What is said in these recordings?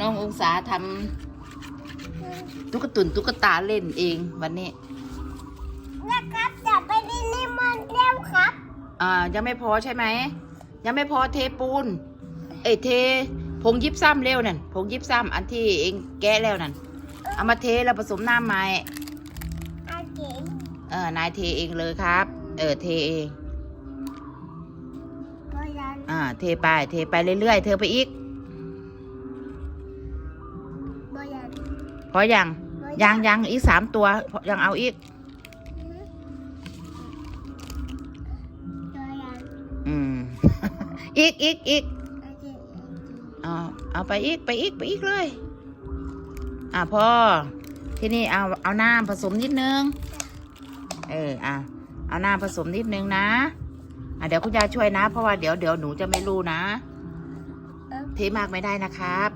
น้ององศาทำตุ๊กตุนตุ๊กตาเล่นเองวันนี้นะครับจะไปเล่นนี่มันเร็วครับ อ่ายังไม่พอใช่ไหม ยังไม่พอเทปูน เอ้ยเทผงยิบซ้ำเร็วนั่นผงยิบซ้ำอันที่เองแกะแล้วนั่นเอามาเทแล้วผสมน้ำใหม่อาเก๋งเออนายเทเองเลยครับ เออเทเองก็ยันอ่าเทไปเทไปเรื่อยๆเธอไปอีก ก็ยันพอยัง ยังยังอีกสามตัวพอยังเอาอีกก็ยันอืม อีกอีกอีกอาเก๋งเอาเอาไปอีกไปอีกไปอีกเลย อะพอที่นี่เอาเอาน้ำผสมนิดนึง เอออะเอาน้ำผสมนิดนึงนะอะเดี๋ยวคุณยายช่วยนะ เพราะว่าเดี๋ยวเดี๋ยวหนูจะไม่รู้นะ เทมากไม่ได้นะครับ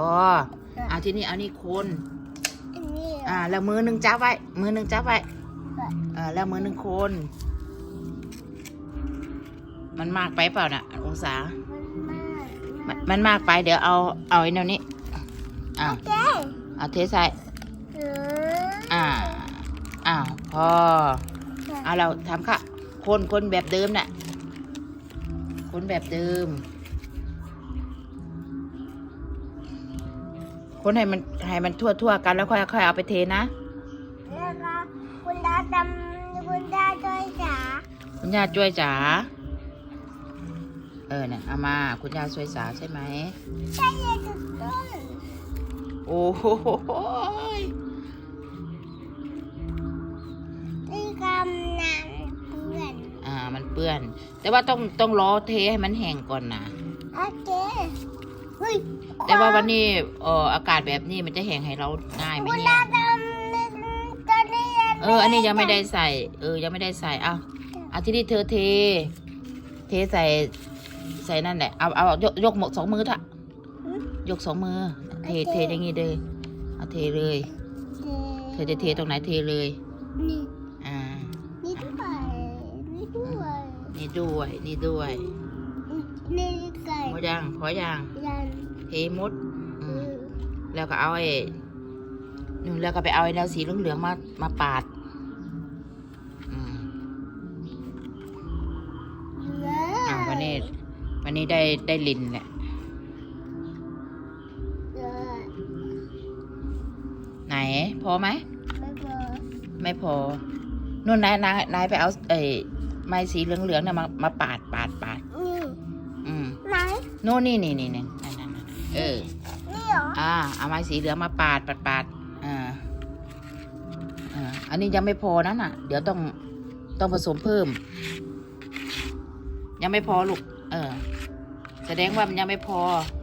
อพออเอาที่นี่เอานี่คนอันนี้อ่า แล้วมือหนึ่งจับไว้ มือหนึ่งจับไว้อ่าแล้วมือหนึ่งคน มันมากไปเปล่าน่ะ องศา มันมากมันมันมากไปเดี๋ยวเอาเอาไอ้แนวนี้อ่าโอเคเอาเทใส่เอออ่าอ้าวพอเอาเราทำค่ะ คนคนแบบเดิมน่ะ คนแบบเดิม คนให้มันให้มันทั่วทั่วๆกันแล้วค่อยค่อยเอาไปเทนะแล้วก็คุณดาจำคุณดาด้วยจ๋าคุณย่าช่วยจ๋าเออเนี่ยเอามาคุณย่าช่วยจ๋าใช่ไหมใช่เลยถูกต้องโอ้โหยนี่กำนังเพื่อนอ่ามันเปื้อน แต่ว่าต้องต้องรอเทให้มันแห้งก่อนนะโอเค เฮ้ยแต่ว่าวันนี้เอออากาศแบบนี้มันจะแห้งให้เราง่ายไหมคุณเนี่ดายจำตอนนี้ยังเออ อันนี้ยังไม่ได้ใส่ เออ ยังไม่ได้ใส่เอาเอาที่นี่เธอเท เทใส่ใส่นั่นแหละ เอาเอายกยกหมดสองมือเถอะยกสองมือ เทเทอย่างงี้เลยเอาเทเลย เธอจะเทตรงไหนเทเลย นี่ อ่า นี่ด้วย นี่ด้วย นี่ด้วย นี่ด้วย นี่ไก่พอยังพอยังยันเทหมดอือืมมแล้วก็เอาไอ้นู่นแล้วก็ไปเอาไอ้แนวสีเหลืองๆมามาปาดอืมแล้วอ่าวันนี้วันนี้ได้ได้ลินแหละเออไหน พอไหมไม่พอ ไม่พอนู่นนายนายนายไปเอาเอ้ยไม้สีเหลืองๆน่ะมามาปาดปาดปาดนี่อืม ไหนนู่นนี่นี่นี่นี่นั่นนั่นนั่นเออ นี่เหรออ่า เอาไม้สีเหลืองมาปาดปาดปาดอ่าอ่าอันนี้ยังไม่พอนะน่ะ เดี๋ยวต้องต้องผสมเพิ่ม ยังไม่พอลูก เออ แสดงว่ามันยังไม่พออ